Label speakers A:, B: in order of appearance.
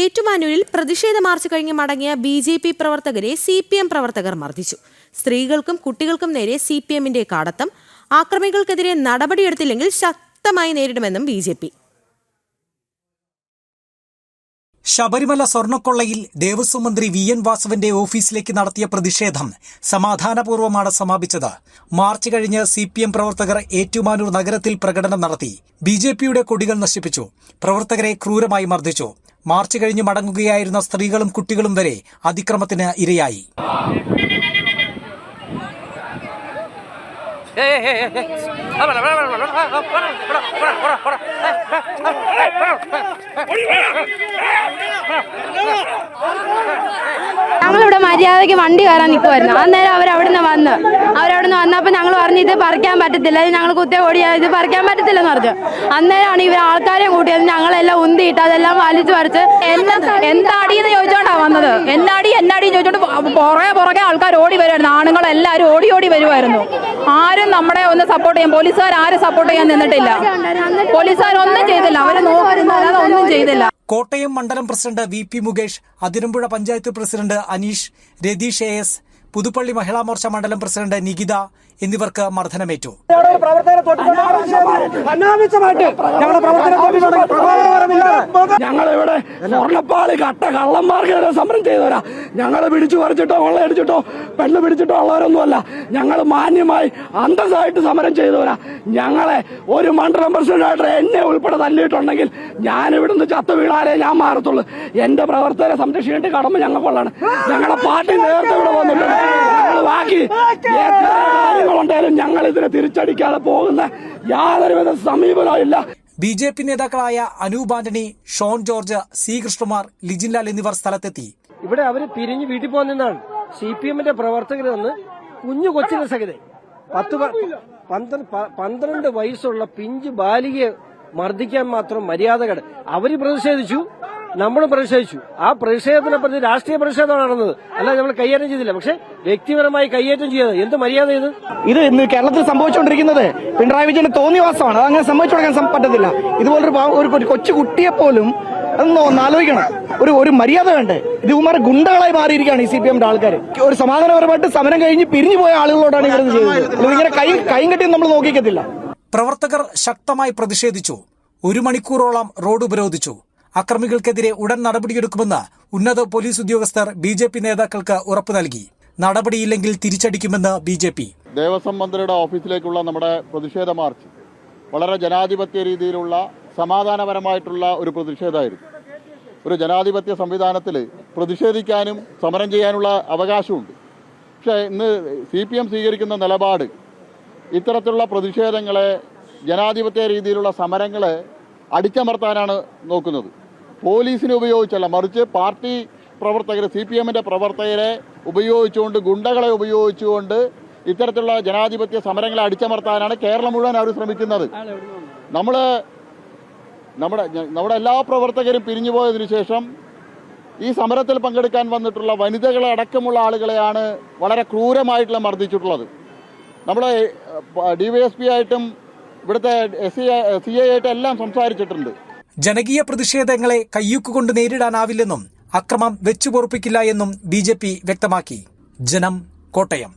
A: ഏറ്റുമാനൂരിൽ പ്രതിഷേധ മാർച്ച് കഴിഞ്ഞ് മടങ്ങിയ ബി ജെ പി പ്രവർത്തകരെ സി പി എം പ്രവർത്തകർ മർദ്ദിച്ചു. സ്ത്രീകൾക്കും കുട്ടികൾക്കും നേരെ സി പി എമ്മിന്റെ കാടത്തം. ആക്രമികൾക്കെതിരെ നടപടിയെടുത്തില്ലെങ്കിൽ ശക്തമായി നേരിടുമെന്നും ബി ജെ പി.
B: ശബരിമല സ്വർണക്കൊള്ളയിൽ ദേവസ്വം മന്ത്രി വി എൻ വാസുവിന്റെ ഓഫീസിലേക്ക് നടത്തിയ പ്രതിഷേധം സമാധാനപൂർവമാണ് സമാപിച്ചത്. മാർച്ച് കഴിഞ്ഞ് സി പി എം പ്രവർത്തകർ ഏറ്റുമാനൂർ നഗരത്തിൽ പ്രകടനം നടത്തി. ബി ജെ പിയുടെ കൊടികൾ നശിപ്പിച്ചു. പ്രവർത്തകരെ ക്രൂരമായി മർദ്ദിച്ചു. മാർച്ച് കഴിഞ്ഞ് മടങ്ങുകയായിരുന്ന സ്ത്രീകളും കുട്ടികളും വരെ അതിക്രമത്തിന് ഇരയായി.
C: ഞങ്ങളിവിടെ മര്യാദയ്ക്ക് വണ്ടി കയറാൻ നിൽക്കുമായിരുന്നു അന്നേരം അവർ അവിടുന്ന് വന്ന്. അവരവിടുന്ന് വന്നപ്പോൾ ഞങ്ങൾ പറഞ്ഞു ഇത് പറിക്കാൻ പറ്റത്തില്ല. ഇത് ഞങ്ങൾ കുത്തിയ ഓടിയാൽ ഇത് പറിക്കാൻ പറ്റത്തില്ലെന്ന് പറഞ്ഞു. അന്നേരമാണ് ഇവർ ആൾക്കാരെ കൂട്ടിയത്. ഞങ്ങളെല്ലാം ഉന്തിയിട്ട് അതെല്ലാം വലിച്ചു പറിച്ച് എന്താടി എന്ന് ചോദിച്ചോണ്ടാണ് വന്നത്? എന്നാടി എന്നാടി ചോദിച്ചോണ്ട് പുറകെ പുറകെ ആൾക്കാർ ഓടി വരുമായിരുന്നു ആണുങ്ങളെല്ലാവരും ഓടി ഓടി വരുമായിരുന്നു ആരും നമ്മളെ ഒന്ന് സപ്പോർട്ട് ചെയ്യാൻ പോലീസുകാർ ആരും സപ്പോർട്ട് ചെയ്യാൻ നിന്നിട്ടില്ല. പോലീസുകാർ ഒന്നും ചെയ്തില്ല. അവരെ നോക്കുന്നല്ലാതെ ഒന്നും ചെയ്തില്ല.
B: കോട്ടയം മണ്ഡലം president V P Mukesh Athirampuzha panchayat president Aneesh Ratheesh A S Puthuppally Mahila Morcha മണ്ഡലം പ്രസിഡന്റ് നികിത എന്നിവർക്ക് മർദ്ദനമേറ്റു.
D: ഞങ്ങളിവിടെ സ്വർണപ്പാളി കട്ട കള്ളന്മാർക്കെതിരെ സമരം ചെയ്തവരാ. ഞങ്ങളെ പിടിച്ചു പറിച്ചിട്ടോ കൊള്ളയടിച്ചിട്ടോ പെണ്ണ് പിടിച്ചിട്ടോ ഉള്ളവരൊന്നുമല്ല. ഞങ്ങൾ മാന്യമായി അന്തസ്സായിട്ട് സമരം ചെയ്തവരാ. ഞങ്ങളെ ഒരു മണ്ഡലം പ്രസിഡന്റായിട്ട് എന്നെ ഉൾപ്പെടെ തല്ലിയിട്ടുണ്ടെങ്കിൽ ഞാൻ ഇവിടുന്ന് ചത്ത വീണാലേ ഞാൻ മാറത്തുള്ളൂ. എന്റെ പ്രവർത്തകരെ സംരക്ഷിക്കേണ്ട കടമ ഞങ്ങൾക്കുള്ളതാണ്. ഞങ്ങളുടെ പാർട്ടി നേരത്തെ ഇവിടെ വന്നിട്ടുണ്ട്. ബാക്കി എത്ര കാര്യങ്ങളുണ്ടെങ്കിലും ഞങ്ങൾ ഇതിനെ തിരിച്ചടിക്കാതെ പോകുന്ന യാതൊരുവിധ സമീപനമില്ല
B: ബി ജെ പി നേതാക്കളായ അനൂപ് ആന്റണി ഷോൺ ജോർജ് സി കൃഷ്ണമാർ ലിജിൻലാൽ എന്നിവർ സ്ഥലത്തെത്തി.
E: ഇവിടെ അവർ പിരിഞ്ഞു വീട്ടിൽ പോകുന്നതാണ് സി പി എമ്മിന്റെ പ്രവർത്തകർ വന്ന് കുഞ്ഞു കൊച്ചിനെ സഹിതം പത്ത് പന്ത്രണ്ട് വയസ്സുള്ള പിഞ്ച് ബാലികയെ മർദ്ദിക്കാൻ മാത്രം മര്യാദകൾ അവർ പ്രതിഷേധിച്ചു. നമ്മളും പ്രതിഷേധിച്ചു. ആ പ്രതിഷേധത്തിനെ പറ്റി രാഷ്ട്രീയ പ്രതിഷേധമാണ് നടന്നത്. അല്ല നമ്മൾ കൈയേറ്റം ചെയ്തില്ല. പക്ഷെ വ്യക്തിപരമായി കൈയേറ്റം ചെയ്തത്. എന്ത് മര്യാദ ഇത്?
D: ഇത് ഇന്ന് കേരളത്തിൽ സംഭവിച്ചുകൊണ്ടിരിക്കുന്നത് പിണറായി വിജയന് തോന്നിവാസമാണ്. അത് അങ്ങനെ സംഭവിച്ചു കൊടുക്കാൻ പറ്റത്തില്ല. ഇതുപോലൊരു ഒരു കൊച്ചു കുട്ടിയെ പോലും ഒന്ന് ഒന്ന് ആലോചിക്കണം ഒരു ഒരു മര്യാദ വേണ്ടേ? ഇത് ഇവന്മാർ ഗുണ്ടകളായി മാറിയിരിക്കുകയാണ് ഈ സി പി എമ്മിന്റെ ആൾക്കാർ ഒരു സമാധാനപരമായിട്ട് സമരം കഴിഞ്ഞ് പിരിഞ്ഞു പോയ ആളുകളോടാണ് ഇവരത് ചെയ്യുന്നത് ഇങ്ങനെ കൈ കൈയും കെട്ടി നമ്മൾ നോക്കിക്കത്തില്ല.
B: പ്രവർത്തകർ ശക്തമായി പ്രതിഷേധിച്ചു. ഒരു മണിക്കൂറോളം റോഡ് ഉപരോധിച്ചു. അക്രമികൾക്കെതിരെ ഉടൻ നടപടിയെടുക്കുമെന്ന് ഉന്നത പോലീസ് ഉദ്യോഗസ്ഥർ ബി ജെ പി നേതാക്കൾക്ക് ഉറപ്പു നൽകി. നടപടിയില്ലെങ്കിൽ തിരിച്ചടിക്കുമെന്ന് ബി ജെ പി.
F: ദേവസ്വം മന്ത്രിയുടെ ഓഫീസിലേക്കുള്ള നമ്മുടെ പ്രതിഷേധ മാർച്ച് വളരെ ജനാധിപത്യ രീതിയിലുള്ള സമാധാനപരമായിട്ടുള്ള ഒരു പ്രതിഷേധമായിരുന്നു. ഒരു ജനാധിപത്യ സംവിധാനത്തിൽ പ്രതിഷേധിക്കാനും സമരം ചെയ്യാനുള്ള അവകാശമുണ്ട്. പക്ഷേ ഇന്ന് സി പി എം സ്വീകരിക്കുന്ന നിലപാട് ഇത്തരത്തിലുള്ള പ്രതിഷേധങ്ങളെ ജനാധിപത്യ രീതിയിലുള്ള സമരങ്ങളെ അടിച്ചമർത്താനാണ് നോക്കുന്നത്. പോലീസിനെ ഉപയോഗിച്ചല്ല മറിച്ച് പാർട്ടി പ്രവർത്തകർ സി പി എമ്മിന്റെ പ്രവർത്തകരെ ഉപയോഗിച്ചുകൊണ്ട് ഗുണ്ടകളെ ഉപയോഗിച്ചുകൊണ്ട് ഇത്തരത്തിലുള്ള ജനാധിപത്യ സമരങ്ങളെ അടിച്ചമർത്താനാണ് കേരളം മുഴുവൻ അവർ ശ്രമിക്കുന്നത്. നമ്മൾ നമ്മുടെ നമ്മുടെ എല്ലാ പ്രവർത്തകരും പിരിഞ്ഞു പോയതിനു ശേഷം ഈ സമരത്തിൽ പങ്കെടുക്കാൻ വന്നിട്ടുള്ള വനിതകളെ അടക്കമുള്ള ആളുകളെയാണ് വളരെ ക്രൂരമായിട്ടുള്ള മർദ്ദിച്ചിട്ടുള്ളത്. നമ്മൾ ഡി വൈ എസ് പി ആയിട്ടും ഇവിടുത്തെ സി സി ഐ ആയിട്ട് എല്ലാം സംസാരിച്ചിട്ടുണ്ട്.
B: ജനകീയ പ്രതിഷേധങ്ങളെ കയ്യൂക്കുകൊണ്ട് നേരിടാനാവില്ലെന്നും അക്രമം വെച്ചുപൊറുപ്പിക്കില്ല എന്നും ബി വ്യക്തമാക്കി. ജനം കോട്ടയം.